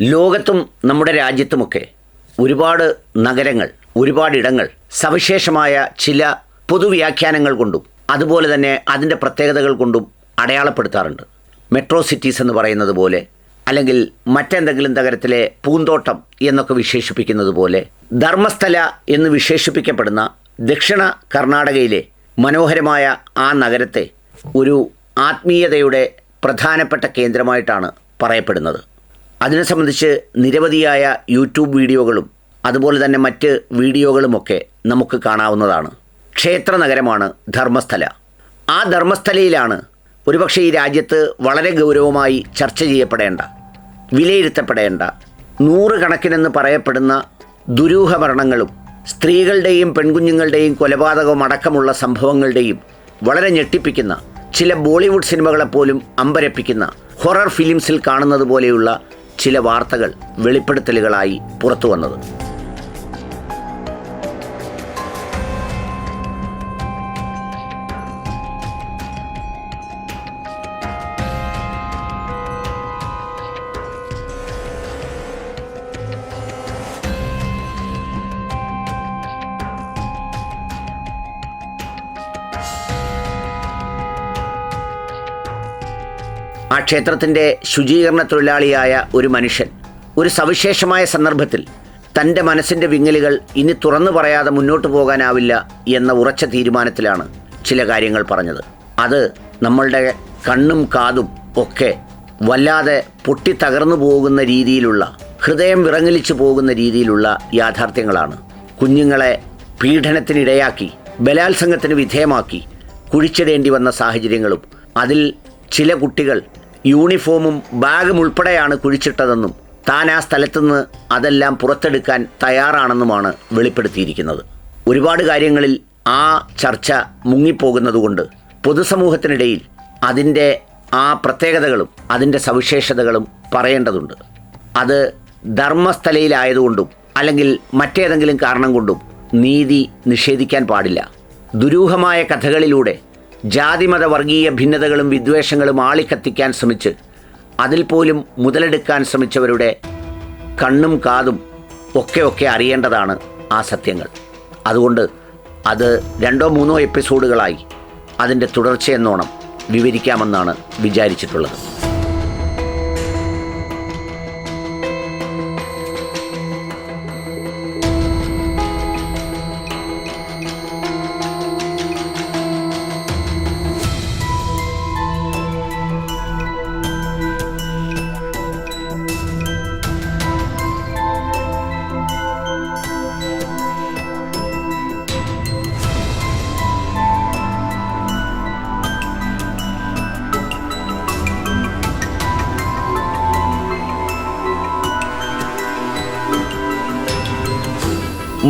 ലോകത്തും നമ്മുടെ രാജ്യത്തുമൊക്കെ ഒരുപാട് നഗരങ്ങൾ ഒരുപാടിടങ്ങൾ സവിശേഷമായ ചില പൊതുവ്യാഖ്യാനങ്ങൾ കൊണ്ടും അതുപോലെ തന്നെ അതിന്റെ പ്രത്യേകതകൾ കൊണ്ടും അടയാളപ്പെടുത്താറുണ്ട്. മെട്രോ സിറ്റീസ് എന്ന് പറയുന്നത് പോലെ അല്ലെങ്കിൽ മറ്റെന്തെങ്കിലും നഗരത്തിലെ പൂന്തോട്ടം എന്നൊക്കെ വിശേഷിപ്പിക്കുന്നത് പോലെ ധർമ്മസ്ഥല എന്ന് വിശേഷിപ്പിക്കപ്പെടുന്ന ദക്ഷിണ കർണാടകയിലെ മനോഹരമായ ആ നഗരത്തെ ഒരു ആത്മീയതയുടെ പ്രധാനപ്പെട്ട കേന്ദ്രമായിട്ടാണ് പറയപ്പെടുന്നത്. അതിനെ സംബന്ധിച്ച് നിരവധിയായ യൂട്യൂബ് വീഡിയോകളും അതുപോലെ തന്നെ മറ്റ് വീഡിയോകളുമൊക്കെ നമുക്ക് കാണാവുന്നതാണ്. ക്ഷേത്ര നഗരമാണ് ധർമ്മസ്ഥല. ആ ധർമ്മസ്ഥലയിലാണ് ഒരുപക്ഷെ ഈ രാജ്യത്ത് വളരെ ഗൗരവമായി ചർച്ച ചെയ്യപ്പെടേണ്ട വിലയിരുത്തപ്പെടേണ്ട നൂറുകണക്കിനെന്ന് പറയപ്പെടുന്ന ദുരൂഹ മരണങ്ങളും സ്ത്രീകളുടെയും പെൺകുഞ്ഞുങ്ങളുടെയും കൊലപാതകവും അടക്കമുള്ള സംഭവങ്ങളുടെയും വളരെ ഞെട്ടിപ്പിക്കുന്ന ചില ബോളിവുഡ് സിനിമകളെപ്പോലും അമ്പരപ്പിക്കുന്ന ഹൊറർ ഫിലിംസിൽ കാണുന്നത് പോലെയുള്ള ചില വാർത്തകൾ വെളിപ്പെടുത്തലുകളായി പുറത്തു വന്നത് ആ ക്ഷേത്രത്തിന്റെ ശുചീകരണ തൊഴിലാളിയായ ഒരു മനുഷ്യൻ. ഒരു സവിശേഷമായ സന്ദർഭത്തിൽ തന്റെ മനസ്സിന്റെ വിങ്ങലുകൾ ഇനി തുറന്നു പറയാതെ മുന്നോട്ട് പോകാനാവില്ല എന്ന ഉറച്ച തീരുമാനത്തിലാണ് ചില കാര്യങ്ങൾ പറഞ്ഞത്. അത് നമ്മളുടെ കണ്ണും കാതും ഒക്കെ വല്ലാതെ പൊട്ടിത്തകർന്നു പോകുന്ന രീതിയിലുള്ള ഹൃദയം വിറങ്ങലിച്ചു പോകുന്ന രീതിയിലുള്ള യാഥാർത്ഥ്യങ്ങളാണ്. കുഞ്ഞുങ്ങളെ പീഡനത്തിനിടയാക്കി ബലാത്സംഗത്തിന് വിധേയമാക്കി കുഴിച്ചിടേണ്ടി വന്ന സാഹചര്യങ്ങളും അതിൽ ചില കുട്ടികൾ യൂണിഫോമും ബാഗും ഉൾപ്പെടെയാണ് കുഴിച്ചിട്ടതെന്നും താൻ ആ സ്ഥലത്തുനിന്ന് അതെല്ലാം പുറത്തെടുക്കാൻ തയ്യാറാണെന്നുമാണ് വെളിപ്പെടുത്തിയിരിക്കുന്നത്. ഒരുപാട് കാര്യങ്ങളിൽ ആ ചർച്ച മുങ്ങിപ്പോകുന്നതുകൊണ്ട് പൊതുസമൂഹത്തിനിടയിൽ അതിന്റെ ആ പ്രത്യേകതകളും അതിന്റെ സവിശേഷതകളും പറയേണ്ടതുണ്ട്. അത് ധർമ്മസ്ഥലയിലായതുകൊണ്ടും അല്ലെങ്കിൽ മറ്റേതെങ്കിലും കാരണം കൊണ്ടും നീതി നിഷേധിക്കാൻ പാടില്ല. ദുരൂഹമായ കഥകളിലൂടെ ജാതിമത വർഗീയ ഭിന്നതകളും വിദ്വേഷങ്ങളും ആളിക്കത്തിക്കാൻ ശ്രമിച്ച് അതിൽ പോലും മുതലെടുക്കാൻ ശ്രമിച്ചവരുടെ കണ്ണും കാതും ഒക്കെ ഒക്കെ അറിയേണ്ടതാണ് ആ സത്യങ്ങൾ. അതുകൊണ്ട് അത് രണ്ടോ മൂന്നോ എപ്പിസോഡുകളായി അതിന്റെ തുടർച്ചയെന്നോണം വിവരിക്കാമെന്നാണ് വിചാരിച്ചിട്ടുള്ളത്.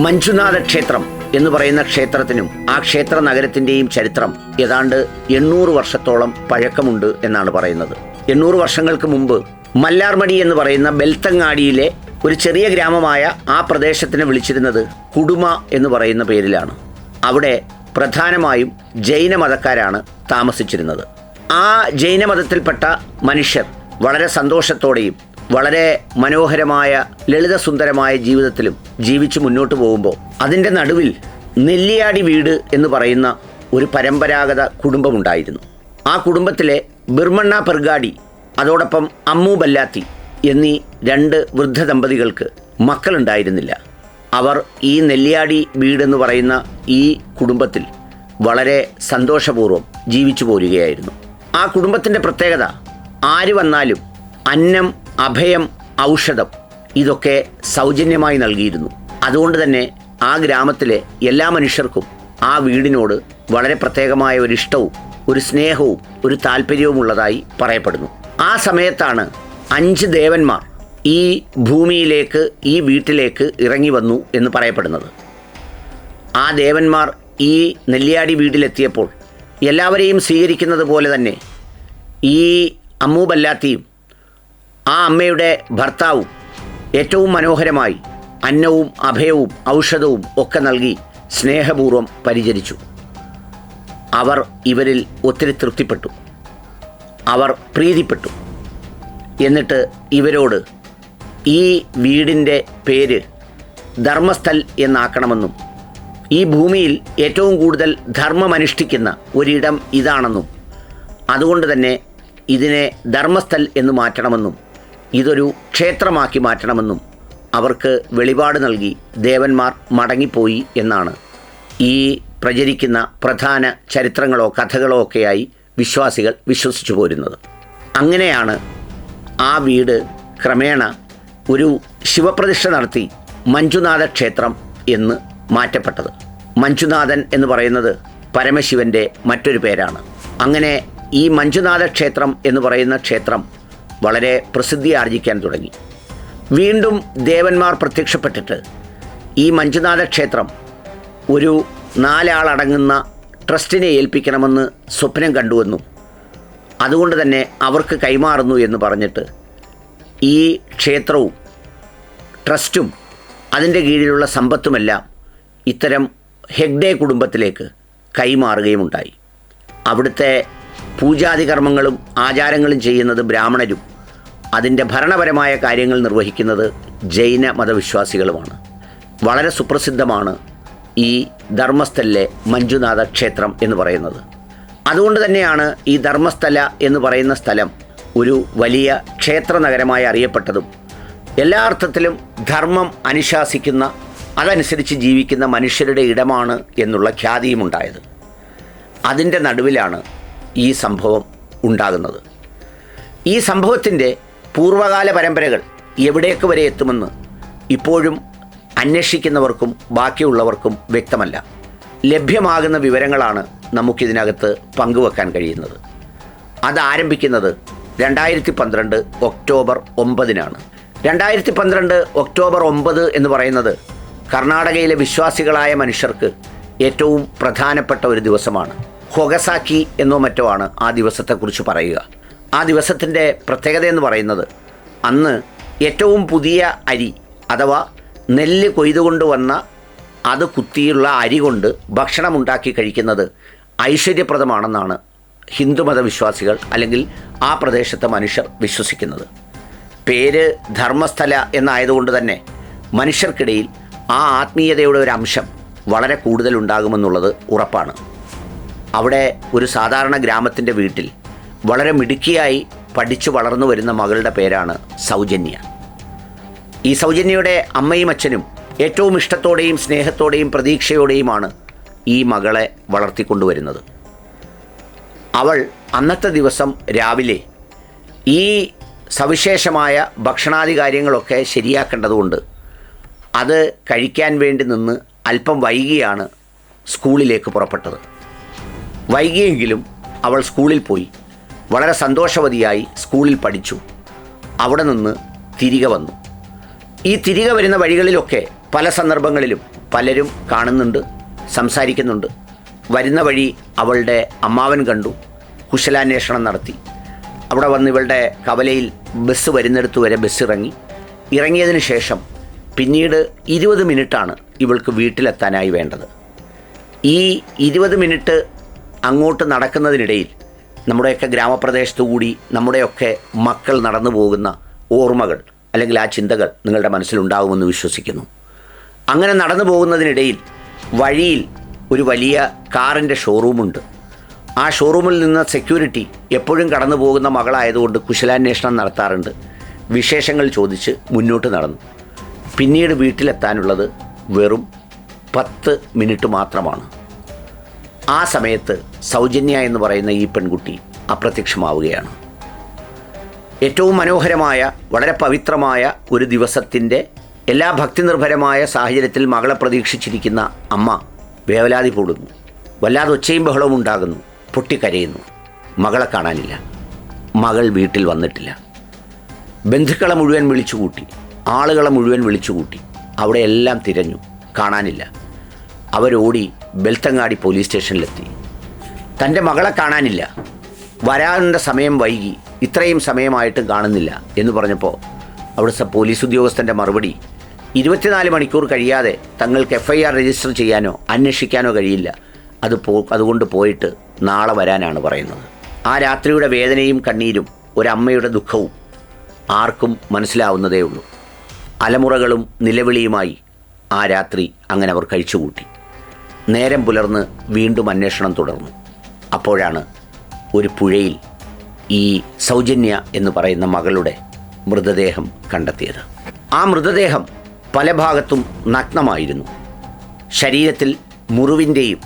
മഞ്ജുനാഥ ക്ഷേത്രം എന്ന് പറയുന്ന ക്ഷേത്രത്തിനും ആ ക്ഷേത്ര നഗരത്തിന്റെയും ചരിത്രം ഏതാണ്ട് എണ്ണൂറ് വർഷത്തോളം പഴക്കമുണ്ട് എന്നാണ് പറയുന്നത്. എണ്ണൂറ് വർഷങ്ങൾക്ക് മുമ്പ് മല്ലാർമടി എന്ന് പറയുന്ന ബെൽത്തങ്ങാടിയിലെ ഒരു ചെറിയ ഗ്രാമമായ ആ പ്രദേശത്തിനെ വിളിച്ചിരുന്നത് കുടുമ എന്ന് പറയുന്ന പേരിലാണ്. അവിടെ പ്രധാനമായും ജൈന ജൈനമതക്കാരാണ് താമസിച്ചിരുന്നത്. ആ ജൈന മതത്തിൽപ്പെട്ട മനുഷ്യർ വളരെ സന്തോഷത്തോടെയും വളരെ മനോഹരമായ ലളിതസുന്ദരമായ ജീവിതത്തിലും ജീവിച്ച് മുന്നോട്ട് പോകുമ്പോൾ അതിന്റെ നടുവിൽ നെല്ലിയാടി വീട് എന്ന് പറയുന്ന ഒരു പരമ്പരാഗത കുടുംബമുണ്ടായിരുന്നു. ആ കുടുംബത്തിലെ ബിർമണ്ണ പെർഗാഡി അതോടൊപ്പം അമ്മു ബല്ലാത്തി എന്നീ രണ്ട് വൃദ്ധ ദമ്പതികൾക്ക് മക്കളുണ്ടായിരുന്നില്ല. അവർ ഈ നെല്ലിയാടി വീടെന്ന് പറയുന്ന ഈ കുടുംബത്തിൽ വളരെ സന്തോഷപൂർവം ജീവിച്ചു പോരുകയായിരുന്നു. ആ കുടുംബത്തിന്റെ പ്രത്യേകത ആര് വന്നാലും അന്നം അഭയം ഔഷധം ഇതൊക്കെ സൗജന്യമായി നൽകിയിരുന്നു. അതുകൊണ്ട് തന്നെ ആ ഗ്രാമത്തിലെ എല്ലാ മനുഷ്യർക്കും ആ വീടിനോട് വളരെ പ്രത്യേകമായ ഒരു ഇഷ്ടവും ഒരു സ്നേഹവും ഒരു താല്പര്യവും ഉള്ളതായി പറയപ്പെടുന്നു. ആ സമയത്താണ് അഞ്ച് ദേവന്മാർ ഈ ഭൂമിയിലേക്ക് ഈ വീട്ടിലേക്ക് ഇറങ്ങി വന്നു എന്ന് പറയപ്പെടുന്നത്. ആ ദേവന്മാർ ഈ നെല്ലിയാടി വീട്ടിലെത്തിയപ്പോൾ എല്ലാവരെയും സ്വീകരിക്കുന്നത് പോലെ തന്നെ ഈ അമ്മൂബല്ലാത്തിയും ആ അമ്മയുടെ ഭർത്താവും ഏറ്റവും മനോഹരമായി അന്നവും അഭയവും ഔഷധവും ഒക്കെ നൽകി സ്നേഹപൂർവം പരിചരിച്ചു. അവർ ഇവരിൽ ഒത്തിരി തൃപ്തിപ്പെട്ടു. അവർ പ്രീതിപ്പെട്ടു. എന്നിട്ട് ഇവരോട് ഈ വീടിന്റെ പേര് ധർമ്മസ്ഥൽ എന്നാക്കണമെന്നും ഈ ഭൂമിയിൽ ഏറ്റവും കൂടുതൽ ധർമ്മമനുഷ്ഠിക്കുന്ന ഒരിടം ഇതാണെന്നും അതുകൊണ്ട് തന്നെ ഇതിനെ ധർമ്മസ്ഥൽ എന്ന് മാറ്റണമെന്നും ഇതൊരു ക്ഷേത്രമാക്കി മാറ്റണമെന്നും അവർക്ക് വെളിപാട് നൽകി ദേവന്മാർ മടങ്ങിപ്പോയി എന്നാണ് ഈ പ്രചരിക്കുന്ന പ്രധാന ചരിത്രങ്ങളോ കഥകളോ ഒക്കെയായി വിശ്വാസികൾ വിശ്വസിച്ചു പോരുന്നത്. അങ്ങനെയാണ് ആ വീട് ക്രമേണ ഒരു ശിവപ്രതിഷ്ഠ നടത്തി മഞ്ജുനാഥ ക്ഷേത്രം എന്ന് മാറ്റപ്പെട്ടത്. മഞ്ജുനാഥൻ എന്ന് പറയുന്നത് പരമശിവന്റെ മറ്റൊരു പേരാണ്. അങ്ങനെ ഈ മഞ്ജുനാഥ ക്ഷേത്രം എന്ന് പറയുന്ന ക്ഷേത്രം വളരെ പ്രസിദ്ധി ആർജിക്കാൻ തുടങ്ങി. വീണ്ടും ദേവന്മാർ പ്രത്യക്ഷപ്പെട്ടിട്ട് ഈ മഞ്ജുനാഥ ക്ഷേത്രം ഒരു നാലാളടങ്ങുന്ന ട്രസ്റ്റിനെ ഏൽപ്പിക്കണമെന്ന് സ്വപ്നം കണ്ടുവെന്നും അതുകൊണ്ട് തന്നെ അവർക്ക് കൈമാറുന്നു എന്ന് പറഞ്ഞിട്ട് ഈ ക്ഷേത്രവും ട്രസ്റ്റും അതിന്റെ കീഴിലുള്ള സമ്പത്തുമെല്ലാം ഇത്തരം ഹെഗ്ഡേ കുടുംബത്തിലേക്ക് കൈമാറുകയുമുണ്ടായി. അവിടുത്തെ പൂജാതി കർമ്മങ്ങളും ആചാരങ്ങളും ചെയ്യുന്നത് ബ്രാഹ്മണരും. അതിന്റെ ഭരണപരമായ കാര്യങ്ങൾ നിർവഹിക്കുന്നത് ജൈന മതവിശ്വാസികളുമാണ്. വളരെ സുപ്രസിദ്ധമാണ് ഈ ധർമ്മസ്ഥലിലെ മഞ്ജുനാഥ ക്ഷേത്രം എന്ന് പറയുന്നത്. അതുകൊണ്ട് തന്നെയാണ് ഈ ധർമ്മസ്ഥല എന്ന് പറയുന്ന സ്ഥലം ഒരു വലിയ ക്ഷേത്ര നഗരമായി അറിയപ്പെട്ടതും എല്ലാ അർത്ഥത്തിലും ധർമ്മം അനുശാസിക്കുന്ന അതനുസരിച്ച് ജീവിക്കുന്ന മനുഷ്യരുടെ ഇടമാണ് എന്നുള്ള ഖ്യാതിയുമുണ്ടായത്. അതിന്റെ നടുവിലാണ് ഈ സംഭവം ഉണ്ടാകുന്നത്. ഈ സംഭവത്തിന്റെ പൂർവകാല പരമ്പരകൾ എവിടേക്ക് വരെ എത്തുമെന്ന് ഇപ്പോഴും അന്വേഷിക്കുന്നവർക്കും ബാക്കിയുള്ളവർക്കും വ്യക്തമല്ല. ലഭ്യമാകുന്ന വിവരങ്ങളാണ് നമുക്കിതിനകത്ത് പങ്കുവെക്കാൻ കഴിയുന്നത്. അത് ആരംഭിക്കുന്നത് രണ്ടായിരത്തി പന്ത്രണ്ട് ഒക്ടോബർ ഒമ്പതിനാണ്. രണ്ടായിരത്തി പന്ത്രണ്ട് ഒക്ടോബർ ഒമ്പത് എന്ന് പറയുന്നത് കർണാടകയിലെ വിശ്വാസികളായ മനുഷ്യർക്ക് ഏറ്റവും പ്രധാനപ്പെട്ട ഒരു ദിവസമാണ്. ഹൊഗസാക്കി എന്നോ മറ്റോ ആണ് ആ ദിവസത്തെക്കുറിച്ച് പറയുക. ആ ദിവസത്തിന്റെ പ്രത്യേകത എന്ന് പറയുന്നത് അന്ന് ഏറ്റവും പുതിയ അരി അഥവാ നെല്ല് കൊയ്തുകൊണ്ട് വന്ന അത് കുത്തിയുള്ള അരി കൊണ്ട് ഭക്ഷണം ഉണ്ടാക്കി കഴിക്കുന്നത് ഐശ്വര്യപ്രദമാണെന്നാണ് ഹിന്ദുമത വിശ്വാസികൾ അല്ലെങ്കിൽ ആ പ്രദേശത്തെ മനുഷ്യർ വിശ്വസിക്കുന്നത്. പേര് ധർമ്മസ്ഥല എന്നായതുകൊണ്ട് തന്നെ മനുഷ്യർക്കിടയിൽ ആ ആത്മീയതയുടെ ഒരു അംശം വളരെ കൂടുതൽ ഉണ്ടാകുമെന്നുള്ളത് ഉറപ്പാണ്. അവിടെ ഒരു സാധാരണ ഗ്രാമത്തിന്റെ വീട്ടിൽ വളരെ മിടുക്കിയായി പഠിച്ചു വളർന്നു വരുന്ന മകളുടെ പേരാണ് സൗജന്യ. ഈ സൗജന്യയുടെ അമ്മയും അച്ഛനും ഏറ്റവും ഇഷ്ടത്തോടെയും സ്നേഹത്തോടെയും പ്രതീക്ഷയോടെയുമാണ് ഈ മകളെ വളർത്തിക്കൊണ്ടുവരുന്നത്. അവൾ അന്നത്തെ ദിവസം രാവിലെ ഈ സവിശേഷമായ ഭക്ഷണാദി കാര്യങ്ങളൊക്കെ ശരിയാക്കേണ്ടതുകൊണ്ട് അത് കഴിക്കാൻ വേണ്ടി നിന്ന് അല്പം വൈകിയാണ് സ്കൂളിലേക്ക് പുറപ്പെട്ടത്. വൈകിയെങ്കിലും അവൾ സ്കൂളിൽ പോയി. വളരെ സന്തോഷവതിയായി സ്കൂളിൽ പഠിച്ചു. അവിടെ നിന്ന് തിരികെ വന്നു. ഈ തിരികെ വരുന്ന വഴികളിലൊക്കെ പല സന്ദർഭങ്ങളിലും പലരും കാണുന്നുണ്ട് സംസാരിക്കുന്നുണ്ട്. വരുന്ന വഴി അവളുടെ അമ്മാവൻ കണ്ടു കുശലാന്വേഷണം നടത്തി. അവിടെ വന്ന് ഇവളുടെ കവലയിൽ ബസ് വരുന്നിടത്ത് വരെ ബസ് ഇറങ്ങി. ഇറങ്ങിയതിന് ശേഷം പിന്നീട് ഇരുപത് മിനിറ്റാണ് ഇവൾക്ക് വീട്ടിലെത്താനായി വേണ്ടത്. ഈ ഇരുപത് മിനിറ്റ് അങ്ങോട്ട് നടക്കുന്നതിനിടയിൽ നമ്മുടെയൊക്കെ ഗ്രാമപ്രദേശത്തു കൂടി നമ്മുടെയൊക്കെ മക്കൾ നടന്നു പോകുന്ന ഓർമ്മകൾ അല്ലെങ്കിൽ ആ ചിന്തകൾ നിങ്ങളുടെ മനസ്സിലുണ്ടാകുമെന്ന് വിശ്വസിക്കുന്നു. അങ്ങനെ നടന്നു പോകുന്നതിനിടയിൽ വഴിയിൽ ഒരു വലിയ കാറിന്റെ ഷോറൂമുണ്ട്. ആ ഷോറൂമിൽ നിന്ന് സെക്യൂരിറ്റി എപ്പോഴും കടന്നു പോകുന്ന മകളായതുകൊണ്ട് കുശലാന്വേഷണം നടത്താറുണ്ട്. വിശേഷങ്ങൾ ചോദിച്ച് മുന്നോട്ട് നടന്നു. പിന്നീട് വീട്ടിലെത്താനുള്ളത് വെറും പത്ത് മിനിറ്റ് മാത്രമാണ്. ആ സമയത്ത് സൗജന്യ എന്ന് പറയുന്ന ഈ പെൺകുട്ടി അപ്രത്യക്ഷമാവുകയാണ്. ഏറ്റവും മനോഹരമായ വളരെ പവിത്രമായ ഒരു ദിവസത്തിന്റെ എല്ലാ ഭക്തിനിർഭരമായ സാഹചര്യത്തിൽ മകളെ പ്രതീക്ഷിച്ചിരിക്കുന്ന അമ്മ വേവലാതി പൂടുന്നു വല്ലാതെ ഒച്ചയും ബഹളവും ഉണ്ടാകുന്നു. പൊട്ടിക്കരയുന്നു. മകളെ കാണാനില്ല. മകൾ വീട്ടിൽ വന്നിട്ടില്ല. ബന്ധുക്കളെ മുഴുവൻ വിളിച്ചുകൂട്ടി. ആളുകളെ മുഴുവൻ വിളിച്ചുകൂട്ടി. അവിടെ എല്ലാം തിരഞ്ഞു. കാണാനില്ല. അവരോടി ബെൽത്തങ്ങാടി പോലീസ് സ്റ്റേഷനിലെത്തി. തന്റെ മകളെ കാണാനില്ല. വരാനുള്ള സമയം വൈകി. ഇത്രയും സമയമായിട്ടും കാണുന്നില്ല എന്ന് പറഞ്ഞപ്പോൾ അവിടുത്തെ പോലീസ് ഉദ്യോഗസ്ഥന്റെ മറുപടി ഇരുപത്തിനാല് മണിക്കൂർ കഴിയാതെ തങ്ങൾക്ക് എഫ് ഐ ആർ രജിസ്റ്റർ ചെയ്യാനോ അന്വേഷിക്കാനോ കഴിയില്ല. അത് പോ അതുകൊണ്ട് പോയിട്ട് നാളെ വരാനാണ് പറയുന്നത്. ആ രാത്രിയുടെ വേദനയും കണ്ണീരും ഒരമ്മയുടെ ദുഃഖവും ആർക്കും മനസ്സിലാവുന്നതേ ഉള്ളൂ അലമുറകളും നിലവിളിയുമായി ആ രാത്രി അങ്ങനെ അവർ കഴിച്ചുകൂട്ടി. നേരം പുലർന്ന് വീണ്ടും അന്വേഷണം തുടർന്നു. അപ്പോഴാണ് ഒരു പുഴയിൽ ഈ സൗജന്യ എന്ന് പറയുന്ന മകളുടെ മൃതദേഹം കണ്ടെത്തിയത്. ആ മൃതദേഹം പല ഭാഗത്തും നഗ്നമായിരുന്നു. ശരീരത്തിൽ മുറിവിന്റെയും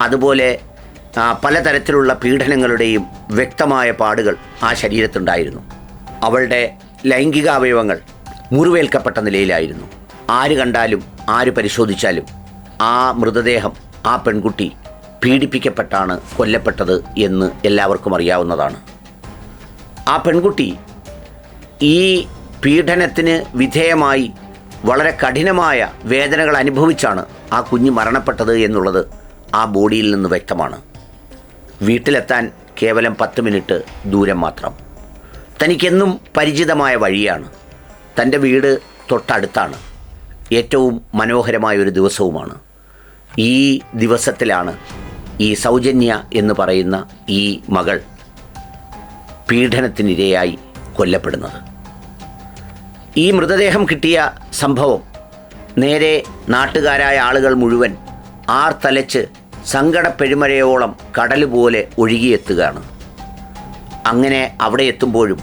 അതുപോലെ പലതരത്തിലുള്ള പീഡനങ്ങളുടെയും വ്യക്തമായ പാടുകൾ ആ ശരീരത്തുണ്ടായിരുന്നു അവളുടെ ലൈംഗികാവയവങ്ങൾ മുറിവേൽക്കപ്പെട്ട നിലയിലായിരുന്നു. ആര് കണ്ടാലും ആര് പരിശോധിച്ചാലും ആ മൃതദേഹം ആ പെൺകുട്ടി പീഡിപ്പിക്കപ്പെട്ടാണ് കൊല്ലപ്പെട്ടത് എന്ന് എല്ലാവർക്കും അറിയാവുന്നതാണ്. ആ പെൺകുട്ടി ഈ പീഡനത്തിന് വിധേയമായി വളരെ കഠിനമായ വേദനകൾ അനുഭവിച്ചാണ് ആ കുഞ്ഞ് മരണപ്പെട്ടത് എന്നുള്ളത് ആ ബോഡിയിൽ നിന്ന് വ്യക്തമാണ്. വീട്ടിലെത്താൻ കേവലം പത്ത് മിനിറ്റ് ദൂരം മാത്രം. തനിക്കെന്നും പരിചിതമായ വഴിയാണ്. തന്റെ വീട് തൊട്ടടുത്താണ്. ഏറ്റവും മനോഹരമായ ഒരു ദിവസവുമാണ്. ഈ ദിവസത്തിലാണ് ഈ സൗജന്യ എന്ന് പറയുന്ന ഈ മകൾ പീഡനത്തിനിരയായി കൊല്ലപ്പെടുന്നത്. ഈ മൃതദേഹം കിട്ടിയ സംഭവം നേരെ നാട്ടുകാരായ ആളുകൾ മുഴുവൻ ആർത്തലച്ച് സങ്കടപ്പെരുമഴയോളം കടൽ പോലെ ഒഴുകിയെത്തുകയാണ്. അങ്ങനെ അവിടെ എത്തുമ്പോഴും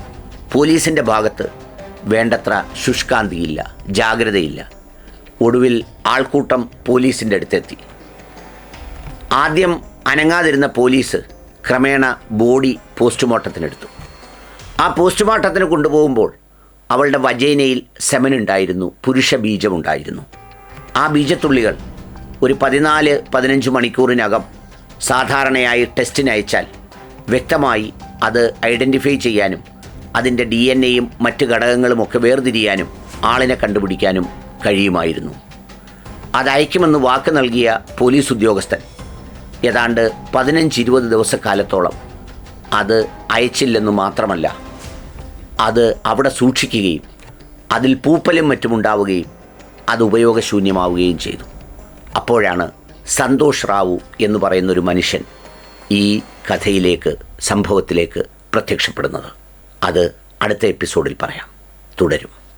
പോലീസിന്റെ ഭാഗത്ത് വേണ്ടത്ര ശുഷ്കാന്തിയില്ല ജാഗ്രതയില്ല. ഒടുവിൽ ആൾക്കൂട്ടം പോലീസിന്റെ അടുത്തെത്തി. ആദ്യം അനങ്ങാതിരുന്ന പോലീസ് ക്രമേണ ബോഡി പോസ്റ്റ്മോർട്ടത്തിനെടുത്തു. ആ പോസ്റ്റ്മോർട്ടത്തിന് കൊണ്ടുപോകുമ്പോൾ അവളുടെ വജേനയിൽ സെമനുണ്ടായിരുന്നു പുരുഷ ബീജമുണ്ടായിരുന്നു. ആ ബീജത്തുള്ളികൾ ഒരു പതിനാല് പതിനഞ്ച് മണിക്കൂറിനകം സാധാരണയായി ടെസ്റ്റിന് അയച്ചാൽ വ്യക്തമായി അത് ഐഡന്റിഫൈ ചെയ്യാനും അതിന്റെ ഡി എൻ എയും മറ്റ് ഘടകങ്ങളുമൊക്കെ വേർതിരിയാനും ആളിനെ കണ്ടുപിടിക്കാനും കഴിയുമായിരുന്നു. അതയക്കുമെന്ന് വാക്ക് നൽകിയ പോലീസ് ഉദ്യോഗസ്ഥൻ ഏതാണ്ട് പതിനഞ്ച് ഇരുപത് ദിവസക്കാലത്തോളം അത് അയച്ചില്ലെന്ന് മാത്രമല്ല അത് അവിടെ സൂക്ഷിക്കുകയും അതിൽ പൂപ്പലും മറ്റുമുണ്ടാവുകയും അത് ഉപയോഗശൂന്യമാവുകയും ചെയ്തു. അപ്പോഴാണ് സന്തോഷ് റാവു എന്ന് പറയുന്നൊരു മനുഷ്യൻ ഈ കഥയിലേക്ക് സംഭവത്തിലേക്ക് പ്രത്യക്ഷപ്പെടുന്നത്. അത് അടുത്ത എപ്പിസോഡിൽ പറയാം. തുടരും.